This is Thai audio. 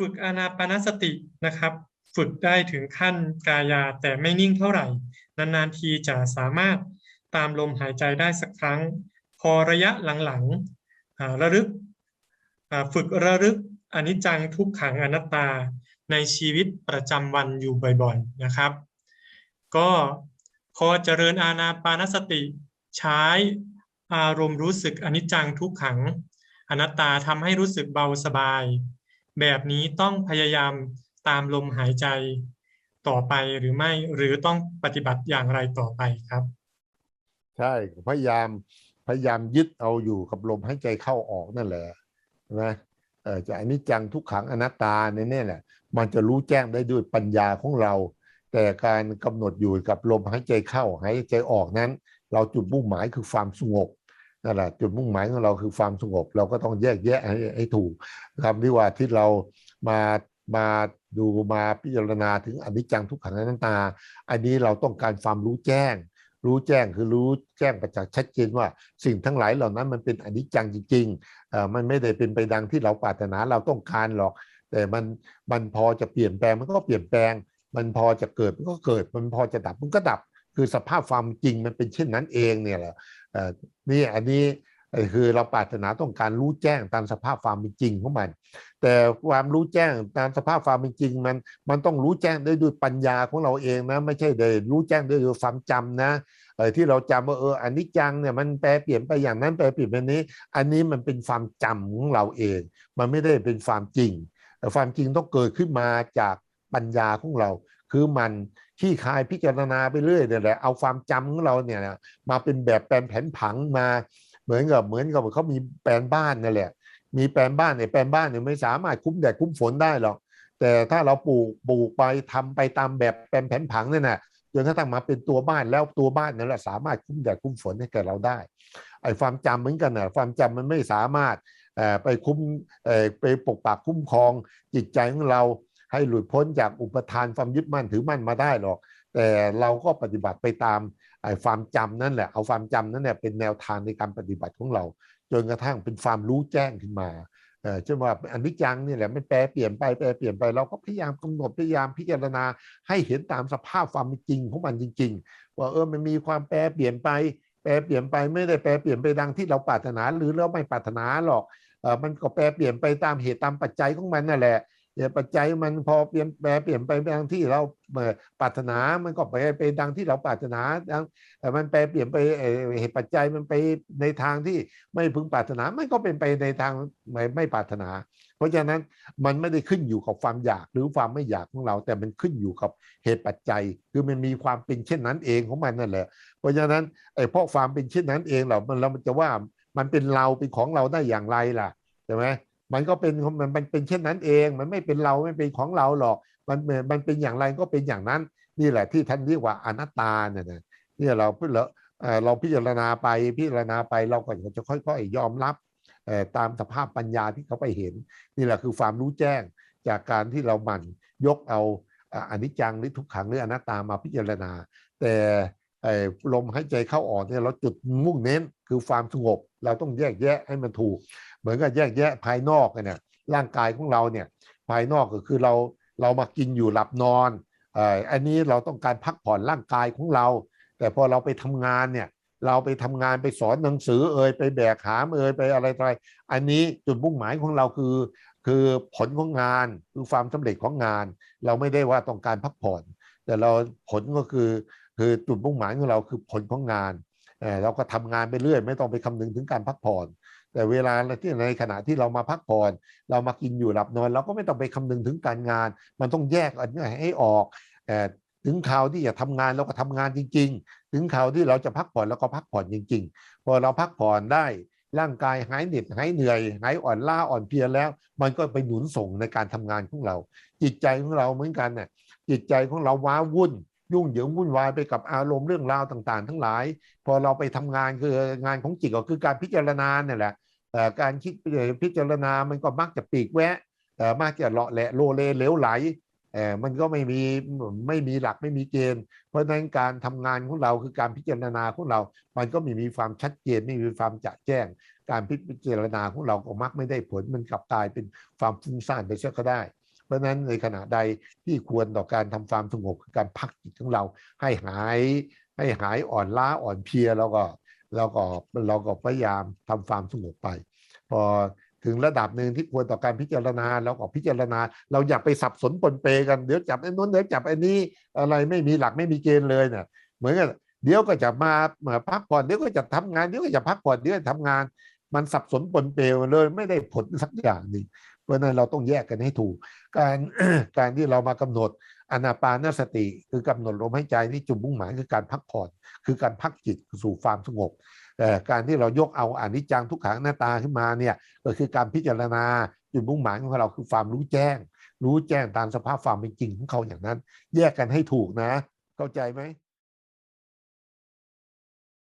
ฝึกอานาปานสตินะครับ ฝึกได้ถึงขั้นกายาแต่ไม่นิ่งเท่าไหร่ นานๆทีจะสามารถตามลมหายใจได้สักครั้ง พอระยะหลังๆระลึกฝึกระลึกอนิจจังทุกขังอนัตตาในชีวิตประจำวันอยู่บ่อยๆนะครับ ก็พอเจริญอาณาปานสติใช้อารมณ์รู้สึกอนิจจังทุกขังอนัตตาทำให้รู้สึกเบาสบาย แบบนี้ต้องพยายามตามลมหายใจต่อไปหรือไม่หรือต้องปฏิบัติอย่างไรต่อไปครับ ใช่พยายามพยายามยึดเอาอยู่กับลมหายใจเข้าออกนั่นแหละใช่ไหมเออจะอนิจจังทุกขังอนัตตาเนี่ยเนี่ยแหละมันจะรู้แจ้งได้ด้วยปัญญาของเรา แต่การกำหนดอยู่กับลมหายใจเข้าหายใจออกนั้น เราจุดมุ่งหมายคือความสงบ นั่นแหละจุดมุ่งหมายของเราคือความสงบ เราก็ต้องแยกแยะให้ถูกคำที่ว่าที่เรามามาดูมาพิจารณาถึงอนิจจังทุกขังอนัตตา อันนี้เราต้องการความรู้แจ้ง รู้แจ้งคือรู้แจ้งประจักษ์ชัดเจนว่า สิ่งทั้งหลายเหล่านั้นมันเป็นอนิจจังจริงๆเออมันไม่ได้เป็นไปดังที่เราปรารถนาเราต้องการหรอก แต่มันมันพอจะเปลี่ยนแปลงมันก็เปลี่ยนแปลง มันพอจะเกิดมันก็เกิด มันพอจะดับมันก็ดับ คือสภาพความจริงมันเป็นเช่นนั้นเองเนี่ยแหละ นี่อันนี้คือเราปรารถนาต้องการรู้แจ้งตามสภาพความเป็นจริงของมัน แต่ความรู้แจ้งตามสภาพความเป็นจริงมันมันต้องรู้แจ้งได้ด้วยปัญญาของเราเองนะไม่ใช่เดยรู้แจ้งได้ด้วยความจำนะเออที่เราจำว่าเอออันนี้จังเนี่ยมันแปลเปลี่ยนไปอย่างนั้นแปลเปลี่ยนแบบนี้ อันนี้มันเป็นความจำของเราเอง มันไม่ได้เป็นความจริงแต่ความจริงต้องเกิดขึ้นมาจากปัญญาของเรา คือมันขี้คายพิจารณาไปเรื่อยเนี่ยแหละเอาความจำของเราเนี่ยมาเป็นแบบแปลนแผนผังมา เหมือนกับเหมือนกับเขามีแปลนบ้านนั่นแหละ มีแปลนบ้านเนี่ยแปลนบ้านเนี่ยไม่สามารถคุ้มแดดคุ้มฝนได้หรอกแต่ถ้าเราปลูกปลูกไปทำไปตามแบบแปลนแผนผังเนี่ยนะจนกระทั่งมาเป็นตัวบ้านแล้วตัวบ้านนั่นแหละสามารถคุ้มแดดคุ้มฝนให้แก่เราได้ไอ้ความจำเหมือนกันนะความจำมันไม่สามารถไปคุ้มไปปกปักคุ้มครองจิตใจของเรา ให้หลุดพ้นจากอุปทานความยึดมั่นถือมั่นมาได้หรอก แต่เราก็ปฏิบัติไปตามไอ้ความจำนั่นแหละเอาความจำนั่นแหละเป็นแนวทางในการปฏิบัติของเรา จนกระทั่งเป็นความรู้แจ้งขึ้นมาเช่นว่าอนิจจังนี่แหละไม่แปรเปลี่ยนไปแปรเปลี่ยนไปเราก็พยายามกำหนดพยายามพิจารณาให้เห็นตามสภาพความจริงของมันจริง ๆ ว่าเออมันมีความแปรเปลี่ยนไปแปรเปลี่ยนไปไม่ได้แปรเปลี่ยนไปดังที่เราปรารถนาหรือเราไม่ปรารถนาหรอกเออมันก็แปรเปลี่ยนไปตามเหตุตามปัจจัยของมันนั่นแหละ เหตุปัจจัยมันพอเปลี่ยนแปรเปลี่ยนไปดังที่เราปรารถนา มันก็ไปไปดังที่เราปรารถนาดังแต่มันแปรเปลี่ยนไปเหตุปัจจัยมันไปในทางที่ไม่พึงปรารถนา มันก็เป็นไปในทางไม่ไม่ปรารถนา เพราะฉะนั้นมันไม่ได้ขึ้นอยู่กับความอยากหรือความไม่อยากของเรา แต่มันขึ้นอยู่กับเหตุปัจจัย คือมันมีความเป็นเช่นนั้นเองของมันนั่นแหละ เพราะฉะนั้นไอ้เพราะความเป็นเช่นนั้นเองเรามันเราจะว่ามันเป็นเราเป็นของเราได้อย่างไรล่ะใช่ไหม มันก็เป็นมันมันเป็นเช่นนั้นเอง มันไม่เป็นเราไม่เป็นของเราหรอก มันมันเป็นอย่างไรก็เป็นอย่างนั้น นี่แหละที่ท่านเรียกว่าอนัตตาเนี่ยนะเนี่ยเราเพื่อเราเราพิจารณาไปพิจารณาไปเราก็จะค่อยๆยอมรับตามสภาพปัญญาที่เขาไปเห็น นี่แหละคือความรู้แจ้งจากการที่เราหมั่นยกเอาอนิจจังหรือทุกขังหรืออนัตตามาพิจารณา แต่ ลมหายใจเข้าออกเนี่ยเราจุดมุ่งเน้นคือความสงบ เราต้องแยกแยะให้มันถูก เหมือนกับแยกแยะภายนอกเนี่ยร่างกายของเราเนี่ยภายนอกก็คือเราเรามากินอยู่หลับนอนอันนี้เราต้องการพักผ่อนร่างกายของเรา แต่พอเราไปทำงานเนี่ยเราไปทำงานไปสอนหนังสือเอ่ยไปแบกหามเอ่ยไปอะไรออะไรอันนี้จุดมุ่งหมายของเราคือ คือผลของงานคือความสำเร็จของงาน เราไม่ได้ว่าต้องการพักผ่อน แต่เราผลก็คือ คือจุดมุ่งหมายของเราคือผลของงานเราก็ทำงานไปเรื่อยไม่ต้องไปคำนึงถึงการพักผ่อนแต่เวลาที่ในขณะที่เรามาพักผ่อนเรามากินอยู่หลับนอน เราก็ไม่ต้องไปคำนึงถึงการงาน มันต้องแยกอันนี้ให้ออกถึงข่าวที่จะทำงานเราก็ทำงานจริง ๆ ถึงข่าวที่เราจะพักผ่อนเราก็พักผ่อนจริง ๆ พอเราพักผ่อนได้ร่างกายหายเหน็ดหายเหนื่อยหายอ่อนล้าอ่อนเพลียแล้ว มันก็ไปหนุนส่งในการทำงานของเรา จิตใจของเราเหมือนกันน่ะจิตใจของเราว้าวุ่น ยุ่งเหยิงวุ่นวายไปกับอารมณ์เรื่องราวต่างๆ ทั้งหลาย พอเราไปทำงานคืองานของจิตก็คือการพิจารณาเนี่ยแหละเอ่การคิดพิจารณามันก็มักจะปีกแวะมักจะเลาะแหละโลเลเหลวไหลมันก็ไม่มีไม่มีหลักไม่มีเกณฑ์ เพราะฉะนั้นการทำงานของเราคือการพิจารณาของเรา มันก็ไม่มีความชัดเจนไม่มีความจะแจ้ง การพิจารณาของเราก็มักไม่ได้ผลมันกลับกลายเป็นความฟุ้งซ่านไปเสียก็ได้ เพราะนั้นในขณะใดที่ควรต่อการทำความสงบคือการพักจิตของเราให้หายให้หายอ่อนล้าอ่อนเพลียแล้วก็เราก็เราก็พยายามทำความสงบไป พอถึงระดับหนึ่งที่ควรต่อการพิจารณาเราก็พิจารณา เราอย่าไปสับสนปนเปกันเดี๋ยวจับไอ้นู้นเดี๋ยวจับไอ้นี้อะไรไม่มีหลักไม่มีเกณฑ์เลยเนี่ยเหมือนกับเดี๋ยวก็จะมามาพักผ่อนเดี๋ยวก็จะทำงานเดี๋ยวก็จะพักผ่อนเดี๋ยวก็ทำงาน มันสับสนปนเปเลยไม่ได้ผลสักอย่างหนึ่ง ราะนั้นเราต้องแยกกันให้ถูก การการที่เรามากำหนดอนาปานสติ คือกำหนดลมหายใจนี่จุดมุ่งหมายคือการพักผ่อน คือการพักจิตสู่ความสงบแต่การที่เรายกเอาอานิจจังทุกขังหน้าตาขึ้นมาเนี่ยก็คือการพิจารณาจุดมุ่งหมายของเราคือความรู้แจ้ง รู้แจ้งตามสภาพความเป็นจริงของเขาอย่างนั้น แยกกันให้ถูกนะ เข้าใจไหม